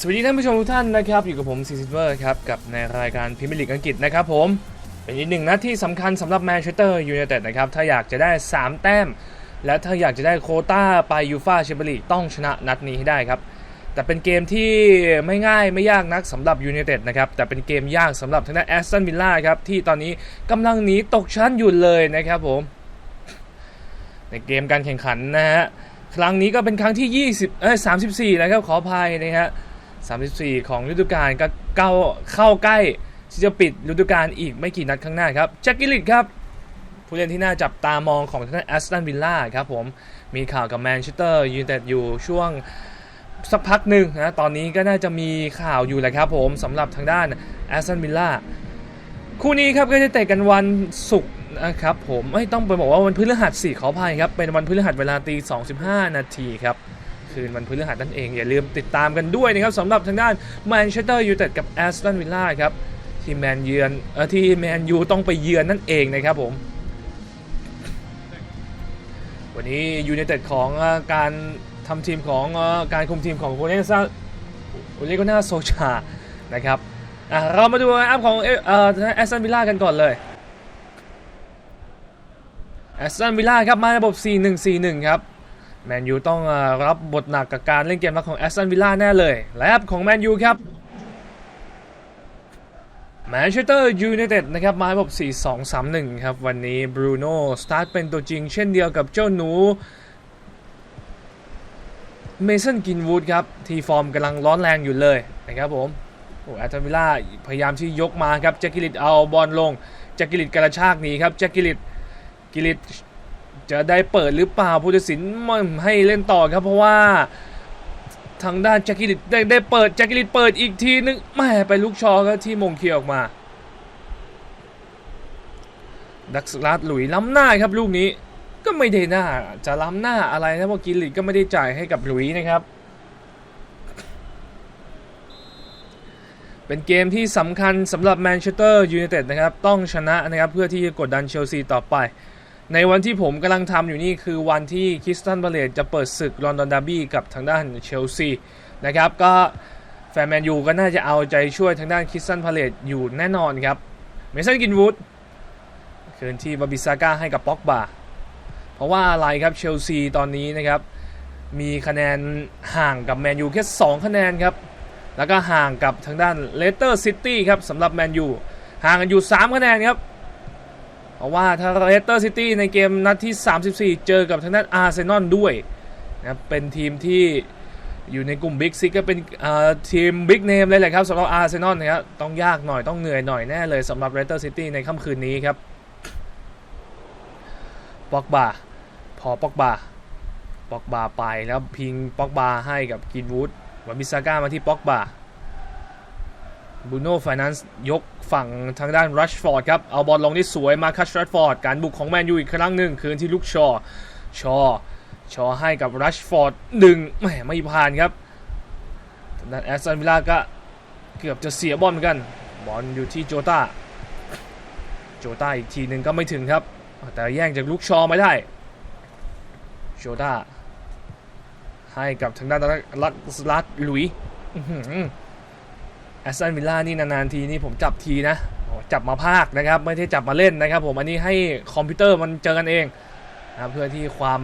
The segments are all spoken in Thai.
สวัสดีท่านผู้ชมทุกท่านนะครับ อยู่กับผมซีซิเวอร์ครับ กับในรายการพรีเมียร์ลีกอังกฤษนะครับผม เป็นอีกหนึ่งนัดที่สำคัญสำหรับแมนเชสเตอร์ยูไนเต็ดนะครับ ถ้าอยากจะได้ 3 แต้ม และถ้าอยากจะได้โคต้าไปยูฟาแชมเปี้ยนลีกต้องชนะนัดนี้ให้ได้ครับ แต่เป็นเกมที่ไม่ง่ายไม่ยากนักสำหรับยูไนเต็ดนะครับ แต่เป็นเกมยากสำหรับทางด้านแอสตันวิลล่าครับที่ตอนนี้กำลังหนีตกชั้นอยู่เลยนะครับผม ในเกมการแข่งขันนะฮะครั้งนี้ก็เป็นครั้งที่20เอ้ย34นะครับขออภัยนะฮะ 34 ของฤดูกาลก็เก้าเข้าใกล้ที่จะปิดฤดูกาลอีกไม่กี่นัดข้างหน้าครับแจ็คกิลลิตครับผู้เล่นที่น่าจับตามองของทางด้านแอสตันวิลล่าครับผมมีข่าวกับแมนเชสเตอร์ยูไนเต็ดอยู่ช่วงสักพักหนึ่งนะตอนนี้ก็น่าจะมีข่าวอยู่แหละครับผมสำหรับทางด้านแอสตันวิลล่าคู่นี้ครับก็จะเตะกันวันศุกร์นะครับผมไม่ต้องไปบอกว่าวันพฤหัสสี่ขออภัยครับ เป็นวันพฤหัสเวลาตี25นาทีครับ คืนวันพฤหัสนั่นเอง อย่าลืมติดตามกันด้วยนะครับสำหรับทางด้านแมนเชสเตอร์ยูไนเต็ดกับแอสตันวิลล่าครับที่แมนเยือนเออที่แมนยูต้องไปเยือนนั่นเองนะครับผมวันนี้ยูไนเต็ดของการทำทีมของการคุมทีมของโคเนซ่าโอเลโกนาโซชานะครับเรามาดูอัพของแอสตันวิลล่ากันก่อนเลยแอสตันวิลล่าครับมาระบบ 4-1-4-1 ครับ แมนยูต้องอรับบทหนักกับการเล่นเกมรับของแอสตันวิลล่าแน่เลยและแอปของแมนยูครับแมนเชสเตอร์ยูไนเต็ดนะครับมาระบบ 4-2-3-1 ครับ วันนี้บรูโน่สตาร์ทเป็นตัวจริงเช่นเดียวกับเจ้าหนูเมสันกินวูดครับ ที่ฟอร์มกำลังร้อนแรงอยู่เลยนะครับผมโอ้แอสตันวิลล่าพยายามที่ยกมาครับแจ็คกิลิตเอาบอลลงแจ็คกิลิตกระชากหนีครับแจ็คกิลิตกิลิต จะได้เปิดหรือเปล่าผู้ตัดสินไม่ให้เล่นต่อครับเพราะว่าทางด้านแจ็คกิลิตได้ได้เปิดแจ็คกิลิตเปิดอีกทีนึงแม่ไปลูกชอก็ที่มงเคียออกมา ดักสลัดหลุยล้ำหน้าครับลูกนี้ก็ไม่ได้หน้าจะล้ำหน้าอะไรนะเพราะกิลิตก็ไม่ได้จ่ายให้กับหลุยนะครับ เป็นเกมที่สำคัญสำหรับแมนเชสเตอร์ยูไนเต็ดนะครับ ต้องชนะนะครับเพื่อที่จะกดดันเชลซีต่อไป ในวันที่ผมกำลังทำอยู่นี่คือวันที่คิสตันบาเลตจะเปิดศึกลอนดอนดาร์บี้กับทางด้านเชลซีนะครับ ก็แฟนแมนยูก็น่าจะเอาใจช่วยทางด้านคิสตันพาเลตอยู่แน่นอนครับ เมสันกินวูดคืนที่บาบิซาก้าให้กับป็อกบาเพราะว่าอะไรครับเชลซีตอนนี้นะครับ มีคะแนนห่างกับแมนยูแค่ 2 คะแนนครับ แล้วก็ห่างกับทางด้านเลสเตอร์ซิตี้ครับสำหรับแมนยูห่างกันอยู่ 3 คะแนนครับ เพราะว่าถ้าเลสเตอร์ซิตี้ในเกมนัดที่ 34 เจอกับทางด้านอาร์เซนอลด้วยนะเป็นทีมที่อยู่ในกลุ่มบิ๊กซิกก็เป็นอ่าทีมบิ๊กเนมเลยแหละครับสำหรับอาร์เซนอลนะครับต้องยากหน่อยต้องเหนื่อยหน่อยแน่เลยสำหรับเลสเตอร์ซิตี้ในค่ำคืนนี้ครับปอกบาพอปอกบาปอกบาไปแล้วพิงปอกบาให้กับกินวูดวาบิซาก้ามาที่ปอกบา บูโน่ไฟแนนซ์ยกฝั่งทางด้านรัชฟอร์ดครับ เอาบอลลงได้สวยมาคัชรัชฟอร์ด การบุกของแมนยูอีกครั้งหนึ่งคืนที่ลูกชอ ชอ ชอให้กับรัชฟอร์ดดึงแหมไม่ผ่านครับทางด้านแอสตันวิลล่าก็เกือบจะเสียบอลเหมือนกัน บอลอยู่ที่โจตาโจตาอีกทีหนึ่งก็ไม่ถึงครับ แต่แย่งจากลูกชอไม่ได้ โจตาให้กับทางด้านลัดสลัดลุย แอสตันวิลล่านี่นานๆทีนี่ผมจับทีนะจับมาภาคนะครับ ไม่ได้จับมาเล่นนะครับ ผมอันนี้ให้คอมพิวเตอร์มันเจอกันเองนะเพื่อที่ความ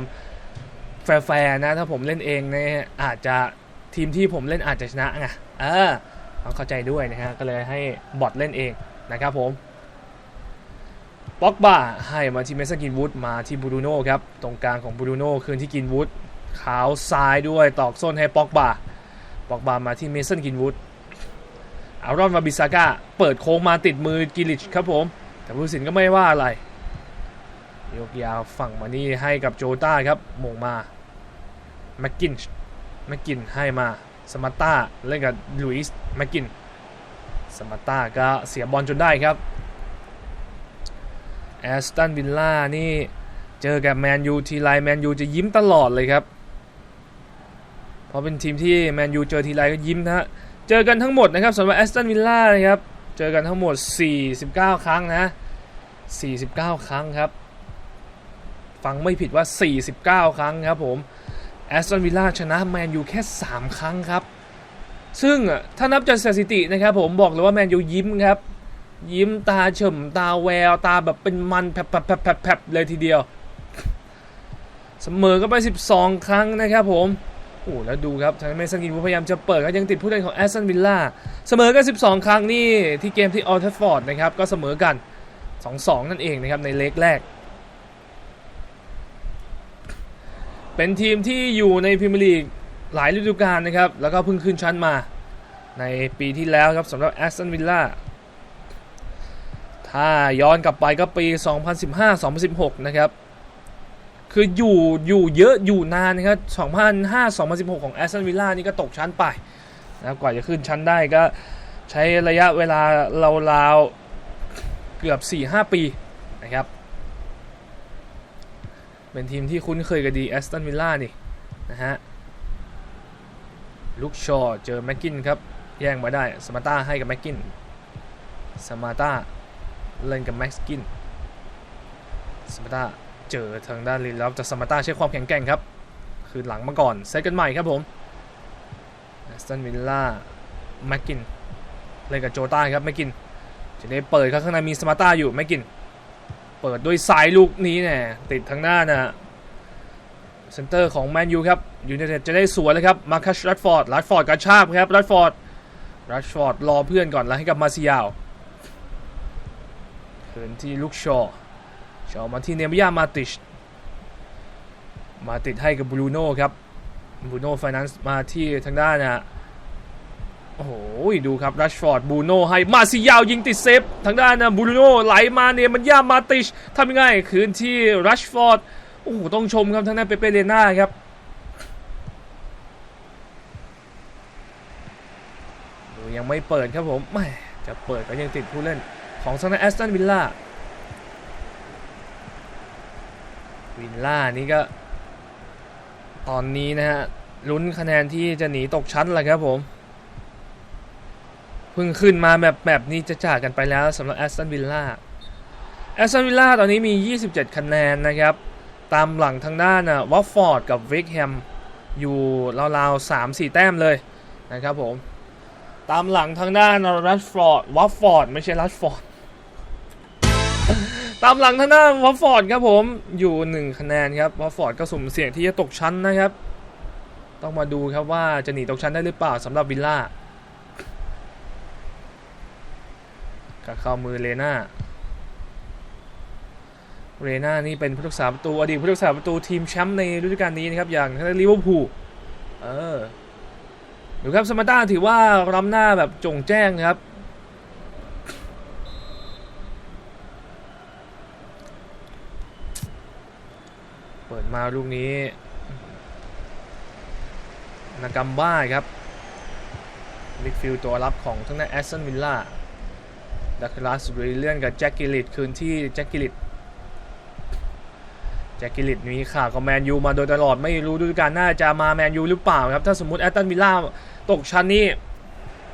แฟร์ๆนะ ถ้าผมเล่นเองเนี่ยอาจจะทีมที่ผมเล่นอาจจะชนะไงเออต้องเข้าใจด้วยนะฮะก็เลยให้บอทเล่นเองนะครับผมป็อกบาให้มาที่เมสันกินวูดมาที่บูรูโน่ครับ ตรงกลางของบูรูโน่คืนที่กินวูดขาวซ้ายด้วยตอกส้นให้ป็อกบาป็อกบามาที่เมสันกินวูด อารอนวาบิซาก้าเปิดโค้งมาติดมือกิลิชครับผม แต่ผู้สินก็ไม่ว่าอะไร ยกยาวฝั่งมานี่ให้กับโจต้าครับมงมาแม็กกินแม็กกินให้มาสมาต้าเล่นกับลุยส์แม็กกินสมาต้าก็เสียบอลจนได้ครับแอสตันวิลล่านี่เจอกับแมนยูทีไรแมนยูจะยิ้มตลอดเลยครับ เพราะเป็นทีมที่แมนยูเจอทีไรก็ยิ้มนะฮะ เจอกันทั้งหมดนะครับสำหรับแอสตันวิลล่านะครับ เจอกันทั้งหมด 49 ครั้งนะ 49 ครั้งครับ ฟังไม่ผิดว่า 49 ครั้งครับผมแอสตันวิลล่าชนะแมนยูแค่ 3 ครั้งครับ ซึ่งถ้านับจากสถิตินะครับผมบอกเลยว่าแมนยูยิ้มครับ ยิ้มตาเฉมตาแวว ตาแบบเป็นมันแผลบแผบแผบเลยทีเดียว เสมอก็ไป 12 ครั้งนะครับผม โอ้แล้วดูครับทางเมสันกินวูพยายามจะเปิดก็ยังติดผู้เล่นของแอสตันวิลล่าเสมอกัน 12 ครั้งนี่ที่เกมที่ออลเทฟฟอร์ดนะครับก็เสมอกัน 2-2 นั่นเองนะครับในเล็กแรก เป็นทีมที่อยู่ในพรีเมียร์ลีกหลายฤดูกาลนะครับ แล้วก็เพิ่งขึ้นชั้นมาในปีที่แล้วครับสำหรับแอสตันวิลล่าถ้าย้อนกลับไปก็ปี 2015-2016 นะครับ คืออยู่อยู่เยอะอยู่นานนะครับ 2005 2016 ของแอสตันวิลล่านี่ก็ตกชั้นไปนะครับกว่าจะขึ้นชั้นได้ก็ใช้ระยะเวลาราวๆเกือบ 4-5 ปีนะครับ เป็นทีมที่คุ้นเคยกับดีแอสตันวิลล่านี่นะฮะลูกชอเจอแม็กกินครับ แย่งมาได้สมาต้าให้กับแม็กกินสมาต้าเล่นกับแม็กกินสมาต้า เจอทางด้านลินแล้วจากสมาต้าใช้ความแข็งแกร่งครับ คือหลังมาก่อนเซตกันใหม่ครับผมแอสตันวิลล่าแม็กกินเล่นกับโจต้าครับแม็กกินจะได้เปิดครับข้างในมีสมาต้าอยู่แม็กกิน เปิดด้วยสายลูกนี้เนี่ยติดทางหน้านะเซนเตอร์ของแมนยูครับยูไนเต็ดจะได้สวนเลยครับมาคัชรัดฟอร์ดรัดฟอร์ดกระชากครับรัดฟอร์ดรัดฟอร์ดรอเพื่อนก่อนแล้วให้กับมาซิยาวเขินที่ลูกชอ ชอมาที่เนมิยามาติช มาติดให้กับบรูโน่ครับบรูโน่ไฟแนนซ์มาที่ทางด้านนะโอ้โห ดูครับรัชฟอร์ดบูโน่ให้มาซิยาวยิงติดเซฟ ทางด้านนะบูโน่ไหลมาเนมันยามาติชทำยังไง คืนที่รัชฟอร์ด โอ้โห ต้องชมครับทางด้านเปเปเรน่าครับยังไม่เปิดครับผมแม่จะเปิดก็ยังติดผู้เล่นของซานแอสตันวิลล่า วิลล่านี่ก็ ตอนนี้นะฮะลุ้นคะแนนที่จะหนีตกชั้นแหละครับผมเพิ่งขึ้นมาแบบแบบนี้จะจากกันไปแล้วสำหรับแอสตันวิลล่าแอสตันวิลล่าตอนนี้มี 27 คะแนนนะครับ ตามหลังทางด้านวัฟฟอร์ดกับวิกแฮมอยู่ราวๆ3-4แต้มเลยนะครับผม ตามหลังทางด้านรัชฟอร์ดวัฟฟอร์ดไม่ใช่รัชฟอร์ด ตามหลังท่างด้าวัฟฟอร์ดครับผมอยู่1คะแนนครับวัฟฟอร์ดก็สุ่มเสี่ยงที่จะตกชั้นนะครับ ต้องมาดูครับว่าจะหนีตกชั้นได้หรือเปล่าสำหรับวิลล่ากับเข้ามือเลน่าเรน่านี่เป็นผู้รักษาประตูอดีตผู้รักษาประตูทีมแชมป์ในฤดูกาลนี้นะครับอย่างทางด้านลิเวอร์พูลเออดูครับสมาต้าถือว่าล้ำหน้าแบบจงแจ้งครับ เปิด มาลูกนี้นากำบ้าครับมิดฟิลด์ตัวรับของทั้งนั้นแอสตันวิลล่าดักลาสเรเลียนกับแจ็คกิลิตคืนที่แจ็คกิลิตแจ็คกิลิตมีข่าวกับแมนยูมาโดยตลอดไม่รู้ดูกาลหน้าจะมาแมนยูหรือเปล่าครับ ถ้าสมมติแอสตันวิลล่าตกชั้นนี้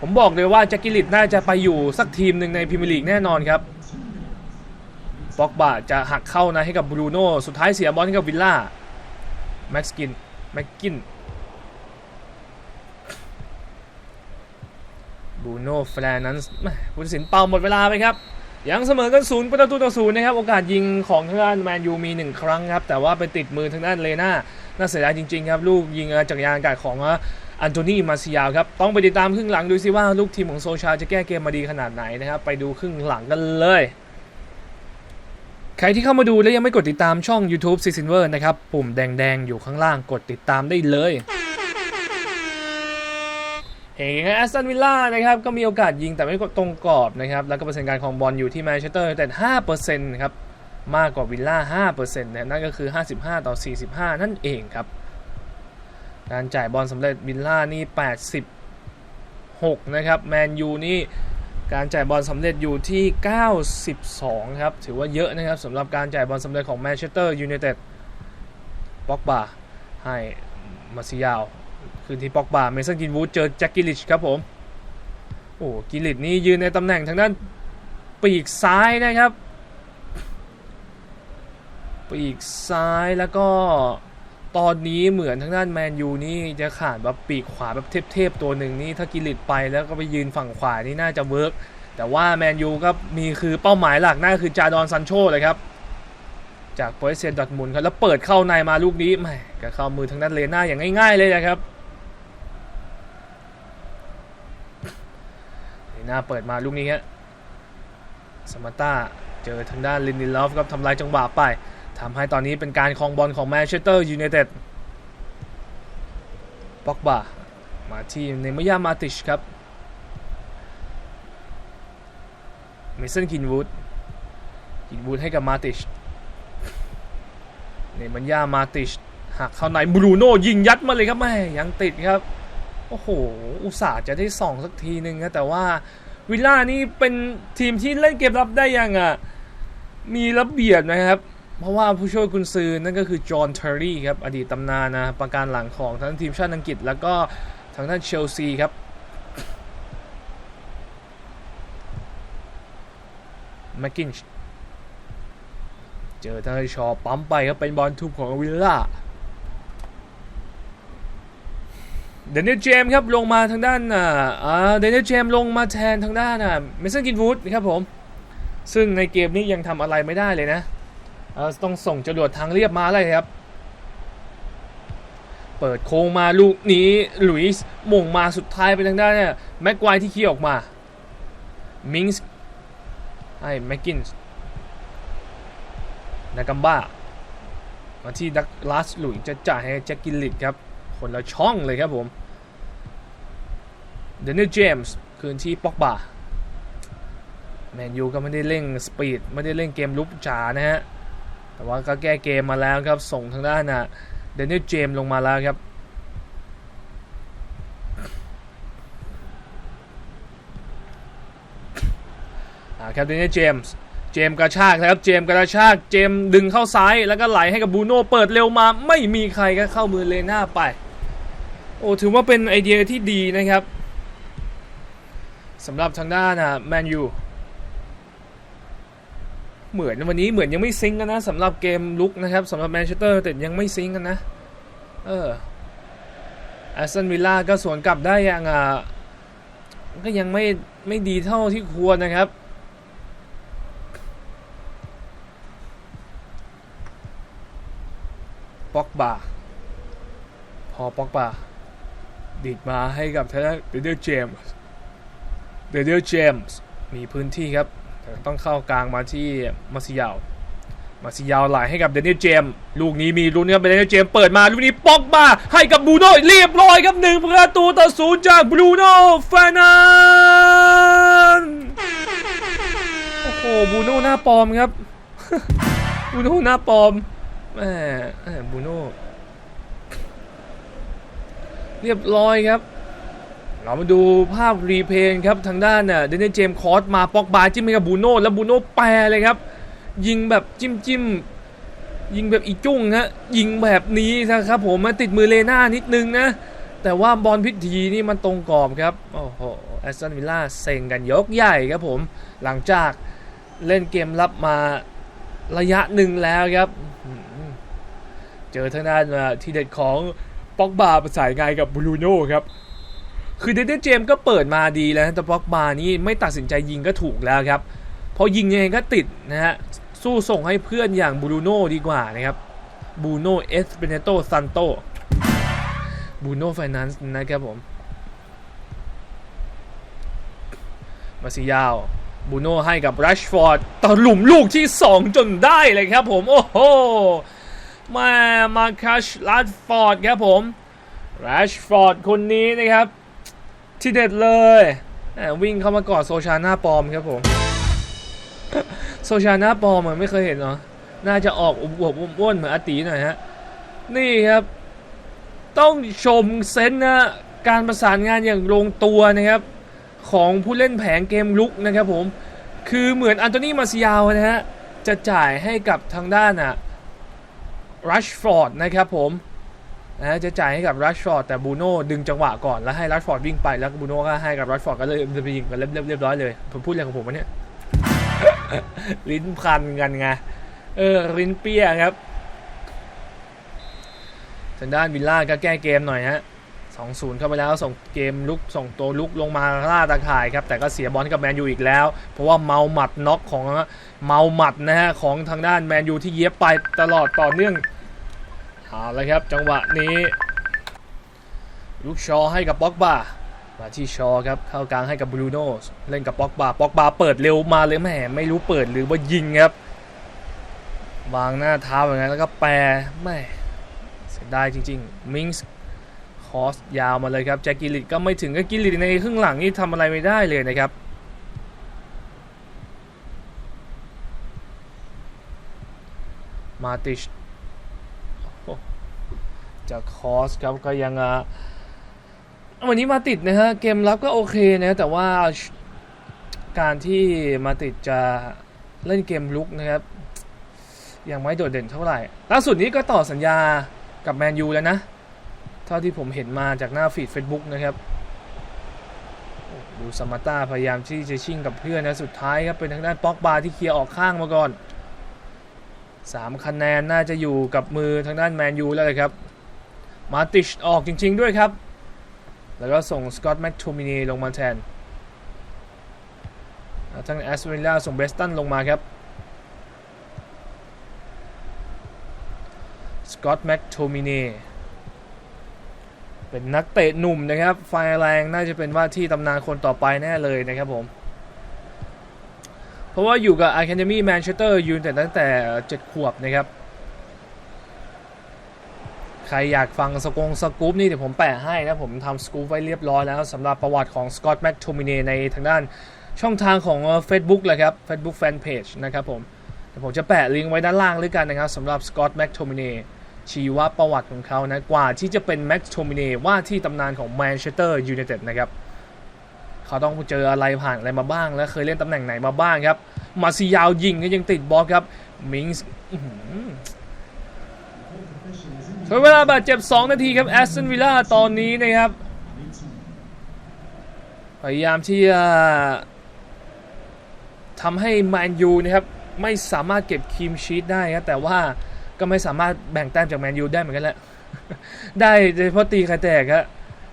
ผมบอกเลยว่าแจ็คกิลิตน่าจะไปอยู่สักทีมหนึ่งในพรีเมียร์ลีกแน่นอนครับ บ็อกบาจะหักเข้านะให้กับบรูโน่สุดท้ายเสียบอลให้กับวิลล่าแม็กซ์กินแม็กกินบรูโน่แฟร์นั้นซ์แหม่ผู้ตัดสินเป่าหมดเวลาไปครับ ยังเสมอกันศูนย์ประตูต่อศูนย์นะครับ โอกาสยิงของทางด้านแมนยูมีหนึ่งครั้งครับ แต่ว่าไปติดมือทางด้านเลน่าน่าเสียดายจริงๆครับ ลูกยิงจากรยานอากาศของอันโทนีมาซิยาครับ ต้องไปติดตามครึ่งหลังดูซิว่าลูกทีมของโซชาจะแก้เกมมาดีขนาดไหนนะครับ ไปดูครึ่งหลังกันเลย ใครที่เข้ามาดูแล้วยังไม่กดติดตามช่อง YouTube ซีซินเวอร์นะครับ ปุ่มแดง ๆ อยู่ข้างล่างกดติดตามได้เลยเองแอสตันวิลล่านะครับ ก็มีโอกาสยิงแต่ไม่ตรงกรอบนะครับ แล้วก็เปอร์เซ็นต์การของบอลอยู่ที่แมนเชสเตอร์แต่5%ครับ มากกว่าวิลล่า5%นะนั่นก็คือ 55 ต่อ 45 นั่นเองครับ การจ่ายบอลสำเร็จวิลล่านี่86 นะครับ แมนยูนี่ การจ่ายบอลสำเร็จอยู่ที่ 92 ครับ ถือว่าเยอะนะครับสำหรับการจ่ายบอลสำเร็จของแมนเชสเตอร์ยูไนเต็ดป็อกบาให้มาซิยาว คืนที่ป็อกบาเมสันกินวูดเจอแจ็คกิลิชครับผม โอ้กิลิชนี่ยืนในตำแหน่งทางด้านปีกซ้ายนะครับ ปีกซ้ายแล้วก็ ตอนนี้เหมือนทางด้านแมนยูนี่จะขาดแบบปีกขวาแบบเทพๆตัวหนึ่งนี่ถ้ากิลิตไปแล้วก็ไปยืนฝั่งขวานี่น่าจะเวิร์กแต่ว่าแมนยูก็มีคือเป้าหมายหลักนั่นก็คือจาดอนซันโชเลยครับ จากโปรเซียนดอทมุนครับแล้วเปิดเข้าในมาลูกนี้แหมก็เข้ามือทางด้านเลน่าอย่างง่าย ๆเลยนะครับเลน่าเปิดมาลูกนี้ฮะสมาต้าเจอทางด้านลินดิลอฟครับทำลายจังหวะไป ทำให้ตอนนี้เป็นการครองบอลของแมนเชสเตอร์ยูไนเต็ดป็อกบามาที่เนมยามาติชครับเมสันกินวูดกินวูดให้กับมาติชเนมันยามาติชหักเข้าในบรูโน่ยิงยัดมาเลยครับแม่ยังติดครับโอ้โห อุตส่าห์จะได้ส่องสักทีหนึ่งนะแต่ว่าวิลล่านี่เป็นทีมที่เล่นเกมรับได้ยังอะ มีระเบียบนะครับ เพราะว่าผู้ช่วยกุนซือนั่นก็คือจอห์นเทอร์รี่ครับอดีตตำนานนะประการหลังของทั้งทีมชาติอังกฤษ แล้วก็ทางด้านเชลซีครับแมคกินช์เจอทางชอปั๊มไปครับเป็นบอลทุบของวิลล่าเดนนิสเจมส์ครับลงมาทางด้านอ่าเดนนิสเจมส์ลงมาแทนทางด้านอะเมสันกินวูดครับผม ซึ่งในเกมนี้ยังทำอะไรไม่ได้เลยนะ ต้องส่งจรวดทางเรียบมาเลยครับ เปิดโค้งมาลูกนี้หลุยส์ม่งมาสุดท้ายไปทางด้านเนี่ยแม็กควายที่ขี้ออกมา มิงส์ไอ้แม็กกินส์นากัมบ้ามาที่ดักลาสหลุยจะจ่ายให้แจ็คกิลลิตครับ คนละช่องเลยครับผมเดนนิสเจมส์คืนที่ป็อกบาแมนยูก็ไม่ได้เร่งสปีด ไม่ได้เล่นเกมลุกจ๋านะฮะ แต่ว่าก็แก้เกมมาแล้วครับ ส่งทางด้านน่ะเดนนิสเจมส์ลงมาแล้วครับอ่าครับเดนนิสเจมส์เจมส์กระชากนะครับ เจมส์กระชาก เจมส์ดึงเข้าซ้าย แล้วก็ไหลให้กับบูโน่เปิดเร็วมา ไม่มีใครก็เข้ามือเลน่าไป โอ้ถือว่าเป็นไอเดียที่ดีนะครับสำหรับทางด้านนะแมนยู เหมือนวันนี้เหมือนยังไม่ซิงกันนะสำหรับเกมลุกนะครับสำหรับแมนเชสเตอร์แต่ยังไม่ซิงกันนะ เออแอสตันวิลล่าก็สวนกลับได้อย่างอะก็ยังไม่ไม่ดีเท่าที่ควรนะครับป็อกบาพอป็อกบาดีดมาให้กับทางด้านเดเดลเจมส์เดเดลเจมส์มีพื้นที่ครับ ต้องเข้ากลางมาที่มาซิยาวมาซิยาวไหลให้กับเดนิเจมส์ลูกนี้มีลุ้นครับเดนิเจมส์เปิดมาลูกนี้ป็อกบาให้กับบรูโน่เรียบร้อยครับหนึ่งประตูต่อศูนย์จากบรูโน่แฟนันโอ้โหบรูโน่หน้าปลอมครับบรูโน่หน้าปลอมแหมแหมบูโน่เรียบร้อยครับ เรามาดูภาพรีเพลย์ครับทางด้านน่ะเดนเนเจมคอสมาปอกบาจิ้มให้กับบูโน่แล้วบูโน่แปรเลยครับ ยิงแบบจิ้มจิ้มยิงแบบอีจุ้งฮะยิงแบบนี้นะครับผมมาติดมือเลน่านิดนึงนะ แต่ว่าบอลพิธีนี่มันตรงกรอบครับโอ้โหแอสตันวิลล่าเซ็งกันยกใหญ่ครับผม หลังจากเล่นเกมรับมาระยะหนึ่งแล้วครับ เจอทางด้านทีเด็ดของปอกบาประสานงานกับบรูโน่ครับ คือเดนเดนเจมส์ก็เปิดมาดีแล้วแต่ป็อกบานี่ไม่ตัดสินใจยิงก็ถูกแล้วครับพราะยิงยังไงก็ติดนะฮะสู้ส่งให้เพื่อนอย่างบูโน่ดีกว่านะครับบูโน่เอสเปเนโตซันโตบูโน่ไฟแนนซ์นะครับผมมาซิยาวบูโน่ให้กับรัชฟอร์ดตะหลุมลูกที่ 2 จนได้เลยครับผม โอ้โห มามาคัชลัดฟอร์ดครับผมรัชฟอร์ดคนนี้นะครับ ที่เด็ดเลยวิ่งเข้ามากอดโซชาหน้าปอมครับผมโซชาหน้าปอมเหมันไม่เคยเห็นเนาะน่าจะออกอวบๆอ้วนเหมือนอตีหน่อยฮะนี่ครับ ต้องชมเซนส์นะการประสานงานอย่างลงตัวนะครับ ของผู้เล่นแผงเกมลุกนะครับผมคือเหมือนอันโตนีมาซิยาวนะฮะจะจ่ายให้กับทางด้านอะรัชฟอร์ดนะครับผม นะจะจ่ายให้กับรัชฟอร์ดแต่บูโน่ดึงจังหวะก่อนแล้วให้รัชฟอร์ดวิ่งไปแล้วบูโน่ก็ให้กับรัชฟอร์ดก็เลยจะไปยิงกันเรียบเรียบร้อยเลย ผมพูดอะไรของผมวะเนี่ยลิ้นพันกันไงเออลิ้นเปี้ยครับทางด้านวิลล่าก็แก้เกมหน่อยฮะ2-0เข้าไปแล้วส่งเกมลุกส่งตัวลุกลงมาล่าตาข่ายครับ แต่ก็เสียบอลกับแมนยูอีกแล้ว เพราะว่าเมาหมัดน็อกของเมาหมัดนะฮะของทางด้านแมนยูที่เย็บไปตลอดต่อเนื่อง เอาละครับจังหวะนี้ ลูกชอให้กับบ็อกบามาที่ชอครับเข้ากลางให้กับบรูโน่เล่นกับบ็อกบาบ็อกบาเปิดเร็วมาเลยแหมไม่รู้เปิดหรือว่ายิงครับวางหน้าเท้าอย่างนั้นแล้วก็แปรแม่เสียดายจริงๆมิงส์คอสยาวมาเลยครับแจ็คกิลิตก็ไม่ถึงก็กิลิตในครึ่งหลังนี่ทำอะไรไม่ได้เลยนะครับมาติช จากคอสครับก็ยังวันนี้มาติดนะฮะเกมรับก็โอเคนะแต่ว่าการที่มาติดจะเล่นเกมลุกนะครับยังไม่โดดเด่นเท่าไหร่ ล่าสุดนี้ก็ต่อสัญญากับแมนยูแล้วนะ เท่าที่ผมเห็นมาจากหน้าฟีด Facebook นะครับดูสมาต้าพยายามที่จะชิ่งกับเพื่อนนะ สุดท้ายครับ เป็นทางด้านป็อกบาที่เคลียร์ออกข้างมาก่อน 3 คะแนนน่าจะอยู่กับมือทางด้านแมนยูแล้วเลยครับ มาติชออกจริง ๆ ด้วยครับ แล้วก็ส่งสกอตแม็กโทมินีลงมาแทนแล้งแอสเวลล่าส่งเบสตันลงมาครับสกอตแม็กโทมินีเป็นนักเตะหนุ่มนะครับ ไฟแรงน่าจะเป็นว่าที่ตำนานคนต่อไปแน่เลยนะครับผม เพราะว่าอยู่กับ Academy Manchester United ตั้งแต่ 7 ขวบนะครับ ใครอยากฟังสกงสกู๊ปนี่เดี๋ยวผมแปะให้นะ ผมทำสกู๊ปไว้เรียบร้อยแล้วสำหรับประวัติของสกอตแม็กโทมินีในทางด้านช่องทางของ Facebook เลยครับ Facebook Fanpage นะครับผมเดี๋ยวผมจะแปะลิงก์ไว้ด้านล่างด้วยกันนะครับสำหรับสกอตแม็กโทมินีชีวประวัติของเขานะกว่าที่จะเป็นแม็กซ์โทมิเนว่าที่ตำนานของแมนเชสเตอร์ยูไนเต็ดนะครับเขาต้องเจออะไรผ่านอะไรมาบ้าง และเคยเล่นตำแหน่งไหนมาบ้างครับ มาซิยาวยิงก็ยังติดบอลครับมิงส์ อื้อหือใช้เวลาบาดเจ็บ 2 นาทีครับแอสตันวิลล่าตอนนี้นะครับพยายามที่จะทำให้แมนยูนะครับไม่สามารถเก็บคีมชีตได้ครับแต่ว่าก็ไม่สามารถแบ่งแต้มจากแมนยูได้เหมือนกันแหละได้เฉพาะตีใครแตกครับ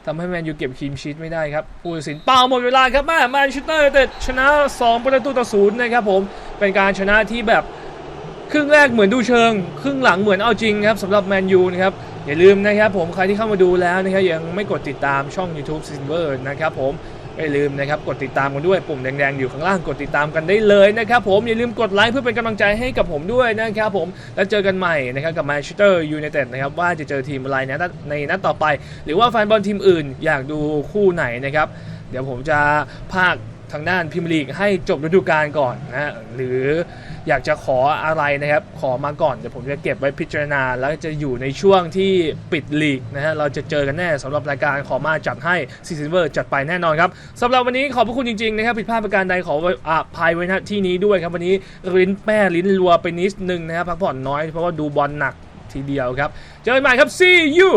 ทำให้แมนยูเก็บคีมชีตไม่ได้ครับผู้ตัดสินเป่าหมดเวลาครับแม่แมนเชสเตอร์แต่ชนะ 2 ประตูต่อศูนย์นะครับผมเป็นการชนะที่แบบ ครึ่งแรกเหมือนดูเชิง ครึ่งหลังเหมือนเอาจริงครับสำหรับแมนยูนะครับอย่าลืมนะครับผมใครที่เข้ามาดูแล้วนะครับยังไม่กดติดตามช่อง YouTube Silver นะครับผมอย่าลืมนะครับกดติดตามกันด้วยปุ่มแดงๆอยู่ข้างล่างกดติดตามกันได้เลยนะครับผมอย่าลืมกดไลค์เพื่อเป็นกำลังใจให้กับผมด้วยนะครับผมแล้วเจอกันใหม่นะครับกับแมนเชสเตอร์ยูไนเต็ดนะครับว่าจะเจอทีมอะไรนะในนัดต่อไป หรือว่าแฟนบอลทีมอื่น อยากดูคู่ไหนนะครับเดี๋ยวผมจะพาก ทางด้านพิมลีกให้จบฤดูกาลก่อนนะหรืออยากจะขออะไรนะครับ ขอมาก่อนเดี๋ยวผมจะเก็บไว้พิจารณา แล้วจะอยู่ในช่วงที่ปิดลีกนะฮะเราจะเจอกันแน่สำหรับรายการขอมาจัดให้ซีซิเวอร์จัดไปแน่นอนครับสำหรับวันนี้ขอบพระคุณจริงๆนะครับผิดพลาดประการใดขออภัยไว้ณที่นี้ด้วยครับวันนี้ลิ้นแป้ลิ้นรัวไปนิดนึงนะครับพักผ่อนน้อยเพราะว่าดูบอลหนักทีเดียวครับ เจอกันใหม่ครับ see you